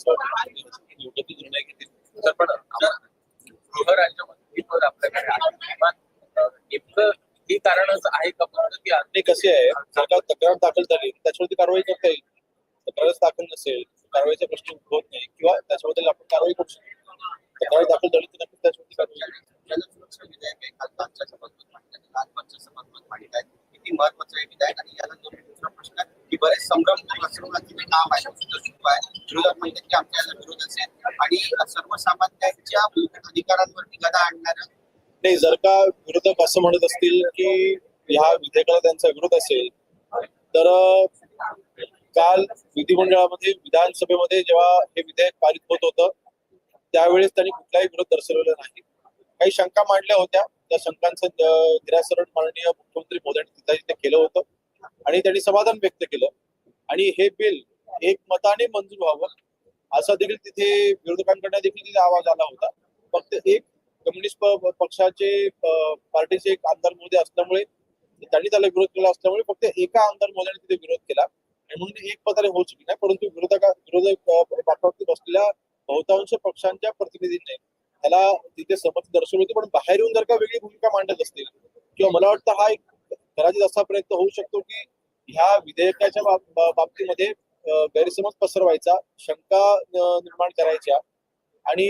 सभापती योग्य ते निर्णय घेतील. पण आपल्याकडे आहे नेमकं कारणच आहे का? फक्त की आज कसे आहे? जर का तक्रार दाखल झाली त्याच्यावरती कारवाई करता येईल. तक्रारच दाखल नसेल कारवाईचा प्रश्न होत नाही किंवा त्याच्याबद्दल आपण कारवाई करू शकतो. तक्रार दाखल झाली तर नक्कीच त्याच्यावरती कारवाई होईल. विधेयक आहे खासदारच्या शपथपत्र शपथपत्र आहे किती महत्वाचं आहे आणि याला जोडून दुसरा प्रश्न आहे की बरेच संभ्रम पसरवण्याचे आहे? विरोधक म्हणतात की आमच्याला विरोध असेल आणि सर्वसामान्यांच्या मूलभूत अधिकारांवरती गदा आणणार नाही जर का विरोधक असं म्हणत असतील की ह्या विधेयकाला त्यांचा विरोध असेल तर काल विधिमंडळामध्ये विधानसभेमध्ये जेव्हा हे विधेयक पारित होत होतं त्यावेळेस त्यांनी कुठलाही विरोध दर्शवलेला नाही. काही शंका मांडल्या होत्या. त्या शंकांचं निरासरण माननीय मुख्यमंत्री मोदी तिथे केलं होतं आणि त्यांनी समाधान व्यक्त केलं. आणि हे बिल एक मताने मंजूर व्हावं असा देखील तिथे विरोधकांकडनं देखील तिथे आवाज आला होता. फक्त एक कम्युनिस्ट पक्षाचे पार्टीचे एक आमदार मोदी असल्यामुळे त्यांनी त्याला विरोध केला असल्यामुळे फक्त एका आमदार मोदीने तिथे विरोध केला. आणि म्हणून एक पदाने होऊ शकली नाही परंतु विरोधका विरोधक पाठवती बसलेल्या बहुतांश पक्षांच्या प्रतिनिधींनी त्याला तिथे समर्थन दर्शवली होते पण बाहेर येऊन जर का वेगळी भूमिका मांडत असतील किंवा मला वाटतं हा एक कदाचित असा प्रयत्न होऊ शकतो की ह्या विधेयकाच्या बा- बाबतीमध्ये गैरसमज पसरवायचा शंका निर्माण करायच्या आणि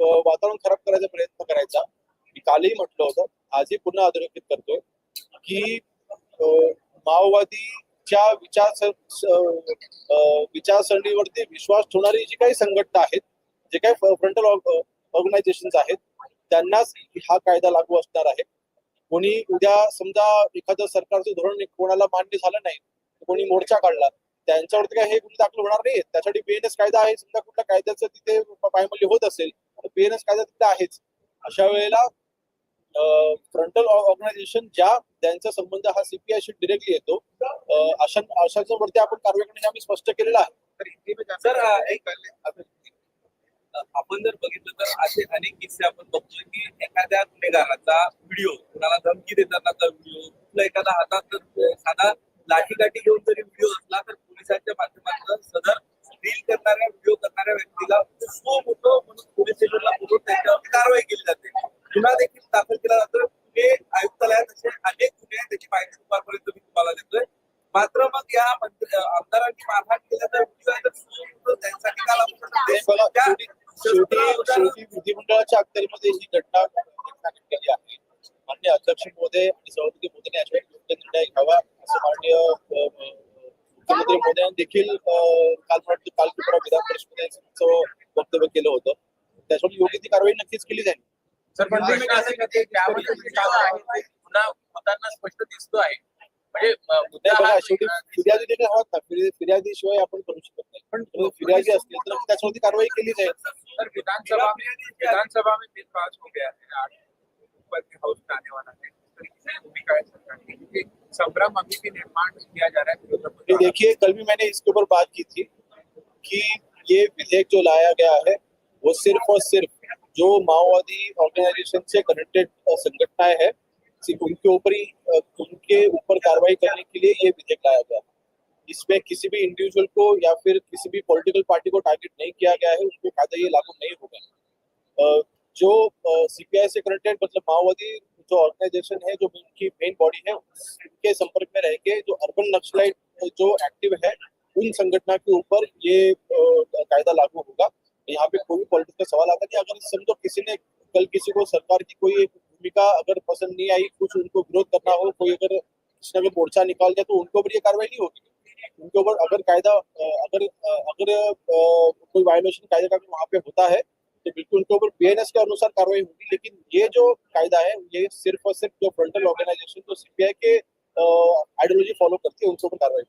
वातावरण खराब करायचा प्रयत्न करायचा. मी कालही म्हटलं होतं आजही पुन्हा अधोरेखित करतोय की माओवादीच्या विचार विचारसरणीवरती विश्वास ठेवणारी जी काही संघटना आहेत जे काही फ्रंटल ऑर्गनायझेशन आहेत त्यांनाच हा कायदा लागू असणार आहे. कोणी उद्या समजा एखादं सरकारचं धोरण कोणाला मान्य झालं नाही कोणी मोर्चा काढला त्यांच्यावरती काय हे गुन्हे दाखल होणार नाही त्यासाठी बीएनएस कायदा आहे समजा कुठल्या कायद्याचं तिथे पायमल्ली होत असेल तर बीएनएस कायदा तिथे आहेच. अशा वेळेला फ्रंटल ऑर्गनायझेशन ज्या त्यांचा संबंध हा सीपीआयशी डिरेक्टली येतो अशा अशाच्या वरती आपण कारवाई करणे हे आम्ही स्पष्ट केलेलं आहे. आपण जर बघितलं तर असे अनेक किस्से आपण बघतोय की एखाद्या गुन्हेगाराचा व्हिडिओ कुणाला धमकी देतानाचा व्हिडिओ कुठला एखादा हातात साधा लाठीकाठी घेऊन जरी व्हिडिओ असला तर पोलिसांच्या माध्यमातून सदर रील करणाऱ्या व्हिडिओ करणाऱ्या व्यक्तीला सो मोठं म्हणून पोलीस स्टेशनला बोलून त्यांच्यावरती कारवाई केली जाते. गुन्हा देखील दाखल केला जातो. पुणे आयुक्तालयात असे अनेक गुन्हे आहेत त्याची माहिती दुपारपर्यंत मी तुम्हाला देतोय. मात्र मग या मंत्री- आमदारांनी मारहाण केल्याचा व्हिडिओ आहे तर सो मोठं त्यांच्यासाठी का लागू ते बघा, त्या- शेवटी शेवटी शेवटी विधिमंडळाच्या अखत्यारीमध्ये ही घटना घडलेली आहे. माननीय अध्यक्ष मोदय आणि सभापती मोदीने याच्यावर योग्य निर्णय घ्यावा असं माननीय मुख्यमंत्री मोदयांनी देखील काल काल किंवा विधान त्यांचं वक्तव्य केलं होतं. योग्य ती कारवाई नक्कीच केली जाईल. सर पण का होताना स्पष्ट दिसतो आहे. हा शेवटी फिर्यादी देखील हवात ना फिर्या- फिर्यादीशिवाय आपण करू शकत नाही. पण फिर्यादी असतील तर त्याच्यावरती कारवाई केली जाईल. सर विधानसभा विधानसभा में बिल पास हो गया है आज ऊपर के हाउस में आने वाला है इस तरीके से भूमिका है सरकार की संभ्रम अभी भी निर्माण किया जा रहा है। देखिए, कल भी मैंने इसके ऊपर बात की थी कि ये विधेयक जो लाया गया है, वो सिर्फ़ और सिर्फ़ जो माओवादी ऑर्गेनाइजेशन से कनेक्टेड संगठनाएँ हैं उनके ऊपर ही उनके ऊपर कार्रवाई करने के लिए ये विधेयक लाया गया इसमें किसी भी इंडिविजुअल को या फिर किसी भी पॉलिटिकल पार्टी को टारगेट नहीं किया गया है, उनको फ़ायदा ये लागू नहीं होगा जो सीपीआई से कनेक्टेड मतलब माओवादी जो ऑर्गेनाइजेशन है, जो उनकी मेन बॉडी है, उनके संपर्क में रह के जो अर्बन नक्सलाइट जो एक्टिव है, उन संगठना के ऊपर ये कायदा लागू होगा। यहाँ पे कोई पॉलिटिक्स का सवाल आता नहीं। अगर समझो किसी ने, कल किसी को सरकार की कोई भूमिका अगर पसंद नहीं आई, कुछ उनको विरोध करना हो, कोई अगर किसी ने मोर्चा निकाल दिया तो उनके ऊपर ये कार्रवाई नहीं होगी। उनके ऊपर अगर कायदा अगर अगर कोई वायोलेशन कायदे का वहाँ पे होता है तो बिल्कुल उनके ऊपर बीएनएस के अनुसार कार्रवाई होगी। लेकिन ये जो कायदा है, ये सिर्फ़ और सिर्फ़ जो फ्रंटल ऑर्गेनाइजेशन जो सीपीआई के आइडियोलॉजी फॉलो करती है उनके ऊपर कार्रवाई